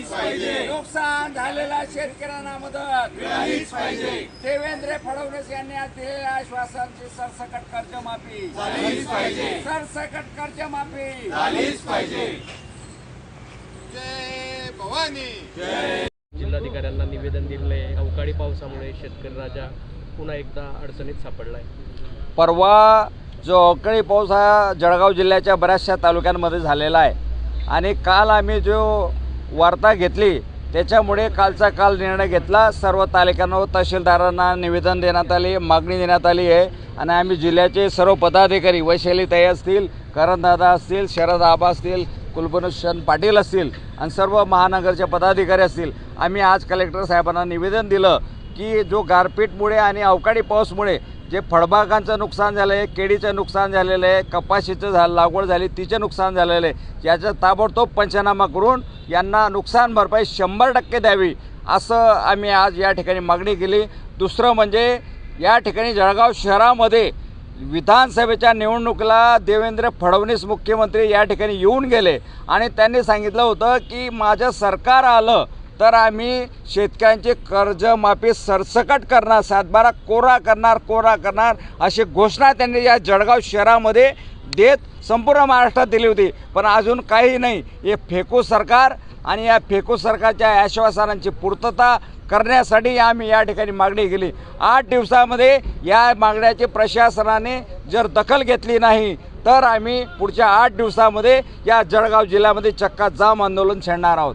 नुकसान झालेल्या शेतकऱ्यांना मदत. देवेंद्र फडणवीस यांनी आज दिलेल्या आश्वासनाची सरसकट कर्जमाफी. सरसकट कर्जमाफी. जय भवानी. जिल्हाधिकाऱ्यांना निवेदन दिले अवकाळी पावसामुळे शेतकरी राजा पुन्हा एकदा अडचणीत सापडलाय. परवा जो अवकाळी पाऊस हा जळगाव जिल्ह्याच्या बऱ्याचशा तालुक्यांमध्ये झालेला आहे. आणि काल आम्ही जो वार्ता घेतली. त्याच्यामुळे कालचा काल निर्णय घेतला. सर्व तालुक्यांना व तहसीलदारांना निवेदन देण्यात आली मागणी देण्यात आली आहे. आणि आम्ही जिल्ह्याचे सर्व पदाधिकारी वैशालीताई असतील करणदादा असतील शरद आबा असतील कुलभूषण पाटील असतील आणि सर्व महानगरचे पदाधिकारी असतील आम्ही आज कलेक्टर साहेबांना निवेदन दिलं की जो गारपीटमुळे आणि अवकाळी पाऊसमुळे जे फळबागांचं नुकसान झालं आहे केळीचं नुकसान झालेलं आहे कपाशीचं झालं लागवड झाली तिचं नुकसान झालेलं आहे याचा ताबडतोब पंचनामा करून यांना नुकसान भरपाई शंभर टक्के द्यावी असं आम्ही आज या ठिकाणी मागणी केली. दुसरं म्हणजे या ठिकाणी जळगाव शहरामध्ये विधानसभेच्या निवडणुकीला देवेंद्र फडणवीस मुख्यमंत्री या ठिकाणी येऊन गेले. आणि त्यांनी सांगितलं होतं की माझं सरकार आलं तर आम्ही शेतकऱ्यांचे कर्जमाफी सरसकट करणार सातबारा कोरा करणार कोरा करणार अशी घोषणा त्यांनी या जळगाव शहरामध्ये देत संपूर्ण महाराष्ट्रात दिली होती. पण अजून काही नाही. हे फेकू सरकार आणि या फेकू सरकारच्या आश्वासनांची पूर्तता करण्यासाठी आम्ही या ठिकाणी मागणी केली. आठ दिवसामध्ये या मागण्याची प्रशासनाने जर दखल घेतली नाही तर आम्ही पुढच्या आठ दिवसामध्ये या जळगाव जिल्ह्यामध्ये चक्का जाम आंदोलन छेडणार आहोत.